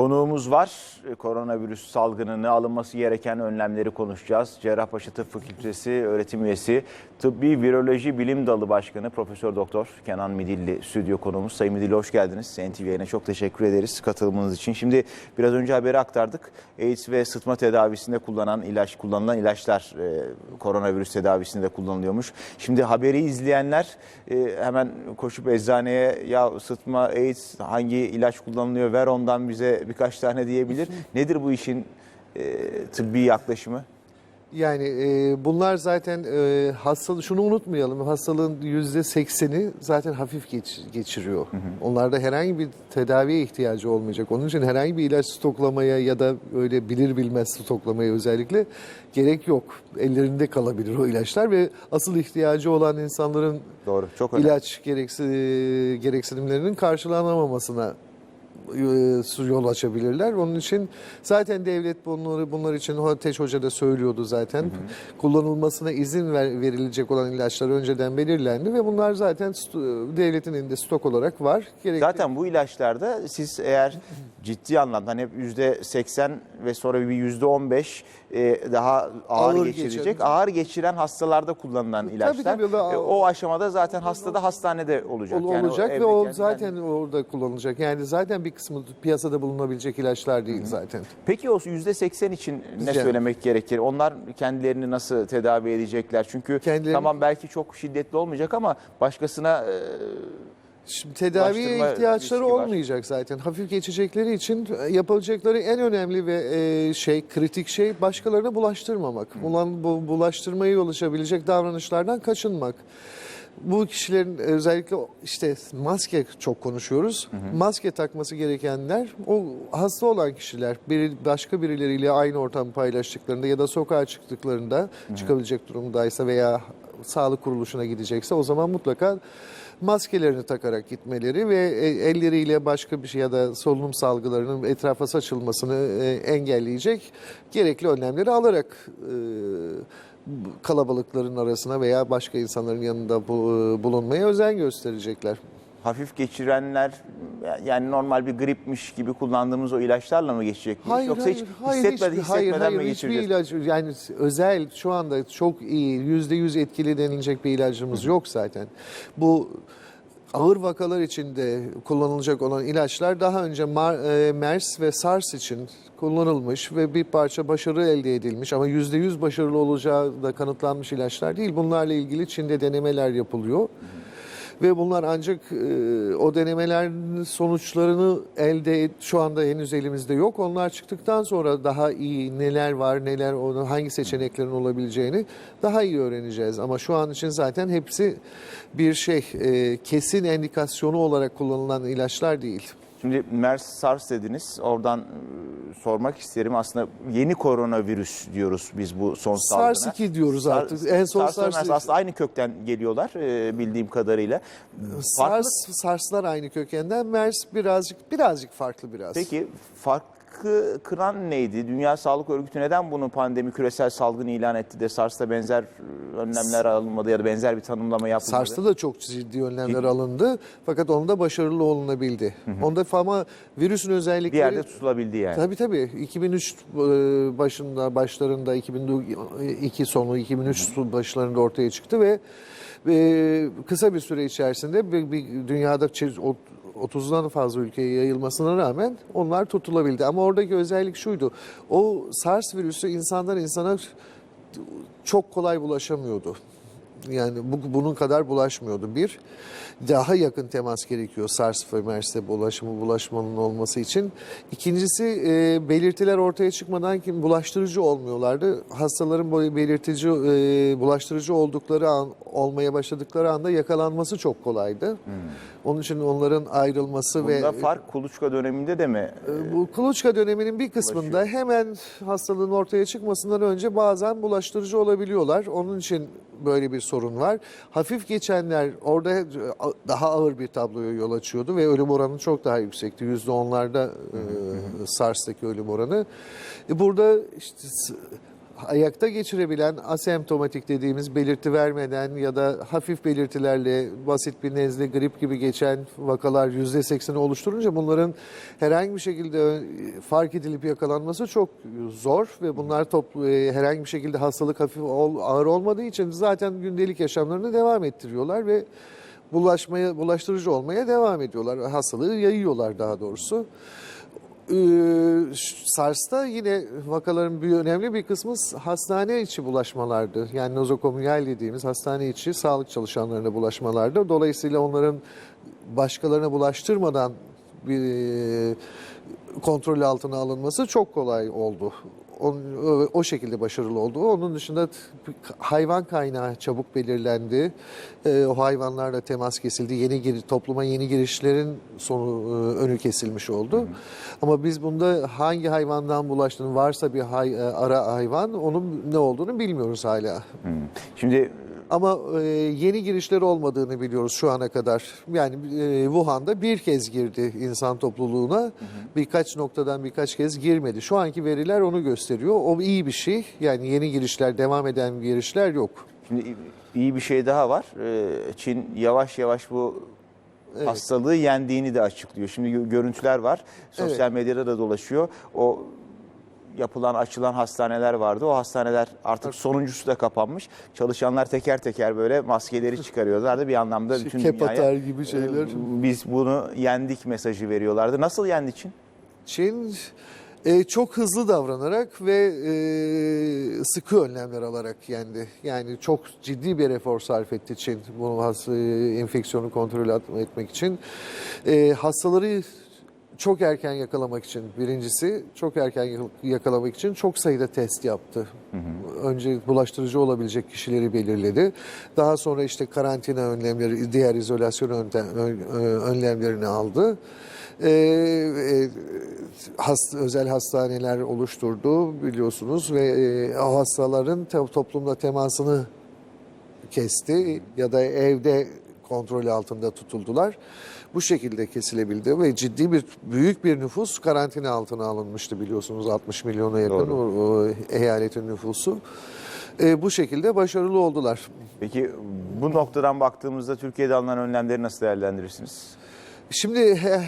Konuğumuz var. Koronavirüs salgınını alınması gereken önlemleri konuşacağız. Cerrahpaşa Tıp Fakültesi öğretim üyesi, Tıbbi Viroloji Bilim Dalı Başkanı Profesör Doktor Kenan Midilli stüdyo konuğumuz. Sayın Midilli hoş geldiniz. NTV yayına çok teşekkür ederiz katılımınız için. Şimdi biraz önce haberi aktardık. AIDS ve sıtma tedavisinde kullanılan ilaç kullanılan ilaçlar e, koronavirüs tedavisinde kullanılıyormuş. Şimdi haberi izleyenler e, hemen koşup eczaneye ya sıtma AIDS hangi ilaç kullanılıyor ver ondan bize birkaç tane diyebilir. Nedir bu işin e, tıbbi yaklaşımı? Yani e, bunlar zaten e, hastalığı şunu unutmayalım hastalığın yüzde sekseni zaten hafif geç, geçiriyor. Onlarda herhangi bir tedaviye ihtiyacı olmayacak. Onun için herhangi bir ilaç stoklamaya ya da öyle bilir bilmez stoklamaya özellikle gerek yok. Ellerinde kalabilir o ilaçlar ve asıl ihtiyacı olan insanların Doğru, çok önemli. ilaç gereksi, gereksinimlerinin karşılanamamasına e, yol açabilirler. Onun için zaten devlet bunları bunlar için Ateş Hoca da söylüyordu zaten. Kullanılmasına izin ver- verilecek olan ilaçlar önceden belirlendi ve bunlar zaten devletin elinde stok olarak var. Gerekli Zaten bu ilaçlarda siz eğer ciddi anlamda hani hep yüzde 80 ve sonra bir yüzde 15 e, daha ağır, Ağır geçirecek. geçen- ağır geçiren hastalarda kullanılan ilaçlar. tabii, o da- E, o aşamada zaten hastada hastanede olacak. ol- olacak evde ve o kendinden- zaten orada kullanılacak. Yani zaten bir kısmı piyasada bulunabilecek ilaçlar değil zaten. Peki o yüzde 80 için ne Yani- söylemek gerekir? Onlar kendilerini nasıl tedavi edecekler? Çünkü Kendilerini- tamam belki çok şiddetli olmayacak ama başkasına e, Şimdi tedaviye ihtiyaçları riski var. olmayacak zaten. Hafif geçecekleri için yapılacakları en önemli ve e, şey kritik şey başkalarına bulaştırmamak. Ulan bu bulaştırmaya yol açabilecek davranışlardan kaçınmak. Bu kişilerin özellikle işte maske çok konuşuyoruz. Maske takması gerekenler o hasta olan kişiler biri başka birileriyle aynı ortamı paylaştıklarında ya da sokağa çıktıklarında çıkabilecek durumdaysa veya sağlık kuruluşuna gidecekse o zaman mutlaka maskelerini takarak gitmeleri ve e, elleriyle başka bir şey ya da solunum salgılarının etrafa saçılmasını e, engelleyecek gerekli önlemleri alarak e, kalabalıkların arasına veya başka insanların yanında bu- bulunmaya özen gösterecekler. Hafif geçirenler yani normal bir gripmiş gibi kullandığımız o ilaçlarla mı geçecek? miyiz? Yoksa hiç hissetmedi, hiçbir- hissetmeden hayır, hayır, mi hiçbir geçireceğiz? ilaç yani özel şu anda çok iyi yüzde yüz etkili denilecek bir ilacımız yok zaten. Bu ağır vakalar içinde kullanılacak olan ilaçlar daha önce e, MERS ve SARS için kullanılmış ve bir parça başarı elde edilmiş ama yüzde yüz başarılı olacağı da kanıtlanmış ilaçlar değil. Bunlarla ilgili Çin'de denemeler yapılıyor. Ve bunlar ancak e, o denemelerin sonuçlarını elde şu anda henüz elimizde yok. Onlar çıktıktan sonra daha iyi neler var, neler onun hangi seçeneklerin olabileceğini daha iyi öğreneceğiz. Ama şu an için zaten hepsi bir şey e, kesin endikasyonu olarak kullanılan ilaçlar değil. Şimdi MERS, SARS dediniz. Oradan e, sormak isterim. Aslında yeni koronavirüs diyoruz biz bu son salgına. SARS-2 diyoruz artık. En son SARS, SARS- MERS aslında aynı kökten geliyorlar e, bildiğim kadarıyla. Farklı- SARS, SARS'lar aynı kökenden, MERS birazcık birazcık farklı biraz. Peki farkı kıran neydi? Dünya Sağlık Örgütü neden bunu pandemi küresel salgın ilan etti de SARS'ta benzer önlemler alınmadı ya da benzer bir tanımlama yapılmadı? SARS'ta da çok ciddi önlemler alındı fakat onda başarılı olunabildi. Onda ama virüsün bir özellikleri... yerde tutulabildi yani. Tabii tabii. 2003 e, başında, başlarında, 2002 sonu, 2003 başlarında ortaya çıktı ve e, kısa bir süre içerisinde bir, bir dünyada o- 30'dan fazla ülkeye yayılmasına rağmen onlar tutulabildi. Ama oradaki özellik şuydu. O SARS virüsü insandan insana çok kolay bulaşamıyordu. Yani bu, bunun kadar bulaşmıyordu. Bir, daha yakın temas gerekiyor SARS ve MERS'te bulaşımı bulaşmanın olması için. İkincisi e, belirtiler ortaya çıkmadan kim bulaştırıcı olmuyorlardı. Hastaların belirtici e, bulaştırıcı oldukları an, olmaya başladıkları anda yakalanması çok kolaydı. Onun için onların ayrılması ve Bunda fark kuluçka döneminde de mi? e, Bu kuluçka döneminin bir kısmında hemen hastalığın ortaya çıkmasından önce bazen bulaştırıcı olabiliyorlar. Onun için böyle bir sorun var. Hafif geçenler orada e, daha ağır bir tabloya yol açıyordu ve ölüm oranı çok daha yüksekti. Yüzde onlarda e, SARS'taki ölüm oranı. E, Burada işte ayakta geçirebilen asemptomatik dediğimiz belirti vermeden ya da hafif belirtilerle basit bir nezle, grip gibi geçen vakalar %80'i oluşturunca bunların herhangi bir şekilde fark edilip yakalanması çok zor ve bunlar toplu, e, herhangi bir şekilde hastalık hafif ağır olmadığı için zaten gündelik yaşamlarını devam ettiriyorlar ve bulaşmaya bulaştırıcı olmaya devam ediyorlar. Hastalığı yayıyorlar daha doğrusu. Ee, SARS'ta yine vakaların bir önemli bir kısmı hastane içi bulaşmalardı. Yani nozokomyal dediğimiz hastane içi sağlık çalışanlarına bulaşmalardı. Dolayısıyla onların başkalarına bulaştırmadan bir e, kontrol altına alınması çok kolay oldu. O, o şekilde başarılı oldu. Onun dışında hayvan kaynağı çabuk belirlendi. Ee, o hayvanlarla temas kesildi. Yeni gir, topluma yeni girişlerin sonu e, önü kesilmiş oldu. Ama biz bunda hangi hayvandan bulaştığını varsa bir hay- e, ara hayvan onun ne olduğunu bilmiyoruz hala. Hmm. Şimdi Ama e, yeni girişler olmadığını biliyoruz şu ana kadar. Yani e, Wuhan'da bir kez girdi insan topluluğuna. Birkaç noktadan birkaç kez girmedi. Şu anki veriler onu gösteriyor. O iyi bir şey. Yani yeni girişler, devam eden girişler yok. Şimdi iyi bir şey daha var. Ee, Çin yavaş yavaş bu hastalığı yendiğini de açıklıyor. Şimdi gö- görüntüler var. Sosyal medyada da dolaşıyor. O yapılan açılan hastaneler vardı. O hastaneler artık sonuncusu da kapanmış. Çalışanlar teker teker böyle maskeleri çıkarıyorlardı. Bir anlamda Şey, bütün kep dünyaya atar gibi şeyler. e, biz bunu yendik mesajı veriyorlardı. Nasıl yendi Çin? Çin e, çok hızlı davranarak ve e, sıkı önlemler alarak yendi. Yani çok ciddi bir efor sarf etti Çin bu has, e, enfeksiyonu kontrol et- etmek için. E, hastaları çok erken yakalamak için birincisi çok erken yakalamak için çok sayıda test yaptı. Önce bulaştırıcı olabilecek kişileri belirledi. Daha sonra işte karantina önlemleri, diğer izolasyon önlemlerini aldı. Ee, e, hast- özel hastaneler oluşturdu biliyorsunuz ve e, o hastaların toplumda temasını kesti ya da evde kontrol altında tutuldular. Bu şekilde kesilebildi ve ciddi bir büyük bir nüfus karantina altına alınmıştı biliyorsunuz 60 milyona yakın Doğru. o, o eyaletin nüfusu. Ee, bu şekilde başarılı oldular. Peki bu noktadan baktığımızda Türkiye'de alınan önlemleri nasıl değerlendirirsiniz? Şimdi he-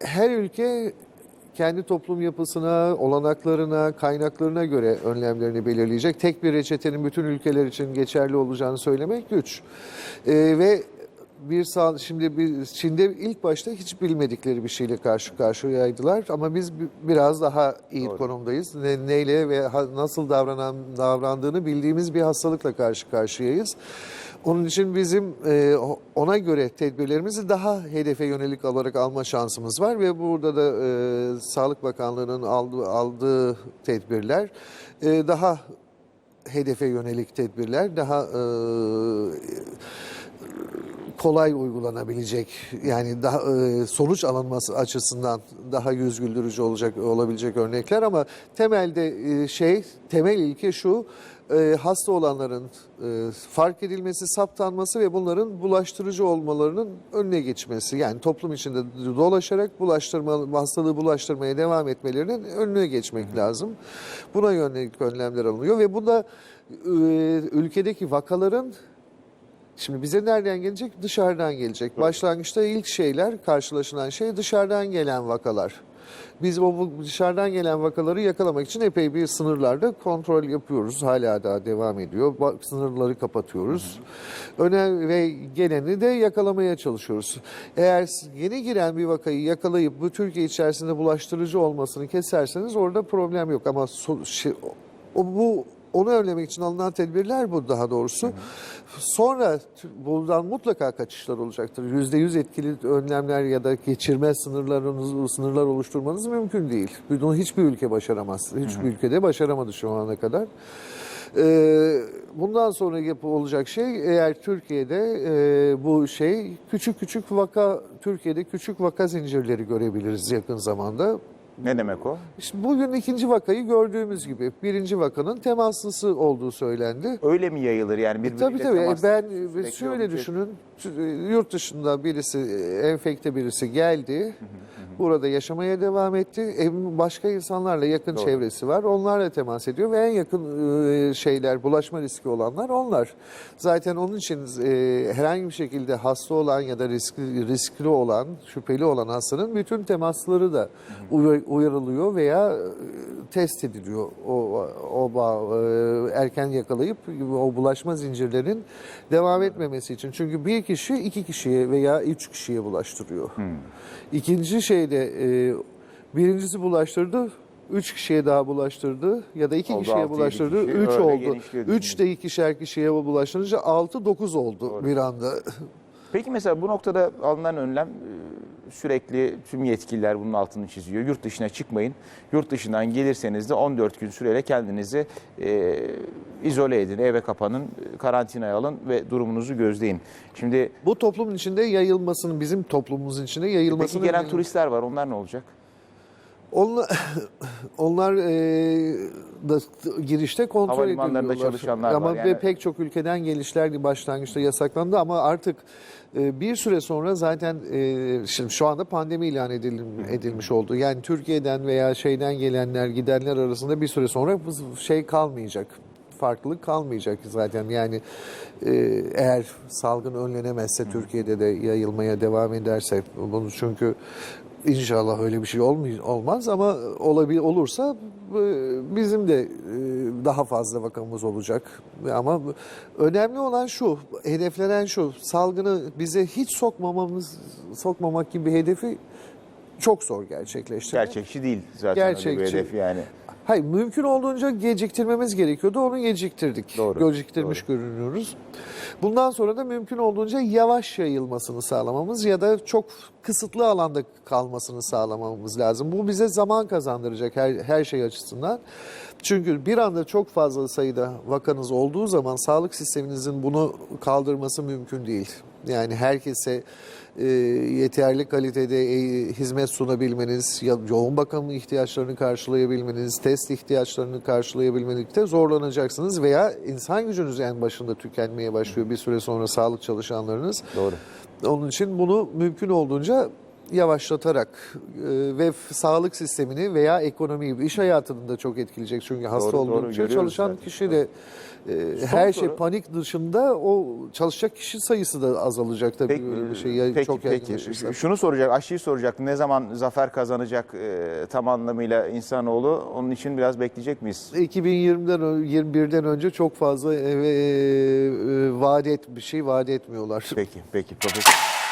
her ülke kendi toplum yapısına, olanaklarına, kaynaklarına göre önlemlerini belirleyecek. Tek bir reçetenin bütün ülkeler için geçerli olacağını söylemek güç. Ee, ve bir sağ, şimdi bir, Çin'de ilk başta hiç bilmedikleri bir şeyle karşı karşıyaydılar ama biz bi- biraz daha iyi Doğru. konumdayız. Ne, neyle ve nasıl davranan davrandığını bildiğimiz bir hastalıkla karşı karşıyayız. Onun için bizim e, ona göre tedbirlerimizi daha hedefe yönelik olarak alma şansımız var ve burada da e, Sağlık Bakanlığı'nın aldığı, aldığı tedbirler e, daha hedefe yönelik tedbirler, daha e, kolay uygulanabilecek yani daha e, sonuç alınması açısından daha yüz güldürücü olacak olabilecek örnekler ama temelde e, şey temel ilke şu e, hasta olanların e, fark edilmesi, saptanması ve bunların bulaştırıcı olmalarının önüne geçmesi. Yani toplum içinde dolaşarak bulaştırma hastalığı bulaştırmaya devam etmelerinin önüne geçmek lazım. Buna yönelik önlemler alınıyor ve bu da e, ülkedeki vakaların Şimdi bize nereden gelecek? Dışarıdan gelecek. Başlangıçta ilk şeyler, karşılaşılan şey dışarıdan gelen vakalar. Biz o bu dışarıdan gelen vakaları yakalamak için epey bir sınırlarda kontrol yapıyoruz. Hala daha devam ediyor. Sınırları kapatıyoruz. Öne ve geleni de yakalamaya çalışıyoruz. Eğer yeni giren bir vakayı yakalayıp bu Türkiye içerisinde bulaştırıcı olmasını keserseniz orada problem yok. Ama so- şey, o, bu onu önlemek için alınan tedbirler bu daha doğrusu. Sonra buradan mutlaka kaçışlar olacaktır. Yüzde yüz etkili önlemler ya da geçirme sınırlarınız, sınırlar oluşturmanız mümkün değil. Bunu hiçbir ülke başaramaz. Hiçbir ülkede başaramadı şu ana kadar. Ee, bundan sonra yapı olacak şey eğer Türkiye'de e, bu şey küçük küçük vaka Türkiye'de küçük vaka zincirleri görebiliriz yakın zamanda. Ne demek o? İşte bugün ikinci vakayı gördüğümüz gibi birinci vakanın temaslısı olduğu söylendi. Öyle mi yayılır yani birbiriyle Tabii tabii. temas- Ben e, sürekli şöyle olacak? düşünün. Yurt dışında birisi, e, enfekte birisi geldi. Burada yaşamaya devam etti. Ev- Başka insanlarla yakın çevresi var. Onlarla temas ediyor ve en yakın e, şeyler, bulaşma riski olanlar onlar. Zaten onun için e, herhangi bir şekilde hasta olan ya da riskli, riskli olan, şüpheli olan hastanın bütün temasları da uyar- uyarılıyor veya e, test ediliyor. O, o bağ- e, erken yakalayıp o bulaşma zincirlerinin devam etmemesi için. Çünkü bir kişi iki kişiye veya üç kişiye bulaştırıyor. İkinci şeyde e, birincisi bulaştırdı, üç kişiye daha bulaştırdı ya da iki Oldu, kişiye altı, yedi bulaştırdı, kişi. üç Öyle oldu. genişliyor Üç de ikişer kişiye bulaştırınca altı dokuz oldu bir anda. Peki mesela bu noktada alınan önlem sürekli tüm yetkililer bunun altını çiziyor. Yurt dışına çıkmayın. Yurt dışından gelirseniz de 14 gün süreyle kendinizi e, izole edin, eve kapanın, e, karantinaya alın ve durumunuzu gözleyin. Şimdi Bu toplumun içinde yayılmasının, bizim toplumumuzun içinde peki yayılmasının... gelen turistler var. Onlar ne olacak? Onlar, onlar e, da girişte kontrol Havalimanlarında ediliyorlar. çalışanlar ama var ve yani. pek çok ülkeden gelişler başlangıçta yasaklandı ama artık e, bir süre sonra zaten e, şimdi şu anda pandemi ilan edilim- edilmiş oldu. Yani Türkiye'den veya şeyden gelenler gidenler arasında bir süre sonra şey kalmayacak. Farklılık kalmayacak zaten. Yani e, eğer salgın önlenemezse Türkiye'de de yayılmaya devam ederse bunu çünkü İnşallah öyle bir şey olmay- olmaz ama olabil olursa e, bizim de e, daha fazla vakamız olacak. Ama önemli olan şu, hedeflenen şu, salgını bize hiç sokmamamız, sokmamak gibi bir hedefi çok zor gerçekleştirmek. Gerçekçi değil zaten öyle bir Gerçekçi. hedef yani. Hayır, mümkün olduğunca geciktirmemiz gerekiyordu. Onu geciktirdik. Doğru, Geciktirmiş görünüyoruz. Bundan sonra da mümkün olduğunca yavaş yayılmasını sağlamamız ya da çok kısıtlı alanda kalmasını sağlamamız lazım. Bu bize zaman kazandıracak her, her şey açısından. Çünkü bir anda çok fazla sayıda vakanız olduğu zaman sağlık sisteminizin bunu kaldırması mümkün değil. Yani herkese e, yeterli kalitede e, hizmet sunabilmeniz, ya- yoğun bakım ihtiyaçlarını karşılayabilmeniz, test ihtiyaçlarını karşılayabilmenizde zorlanacaksınız veya insan gücünüz en başında tükenmeye başlıyor bir süre sonra sağlık çalışanlarınız. Doğru. Onun için bunu mümkün olduğunca yavaşlatarak e, ve sağlık sistemini veya ekonomiyi, iş hayatını da çok etkileyecek. Çünkü hasta Doğru, doğru, olduğu için çalışan zaten. kişi de e, her şey soru. panik dışında o çalışacak kişi sayısı da azalacak tabii Peki, böyle bir şey ya- peki, çok peki. Şunu soracak, aşıyı soracak. Ne zaman zafer kazanacak e, tam anlamıyla insanoğlu? Onun için biraz bekleyecek miyiz? 2020'den ö- 21'den önce çok fazla e, e, e, vaat et bir şey vaat etmiyorlar. Peki, peki. Profesör.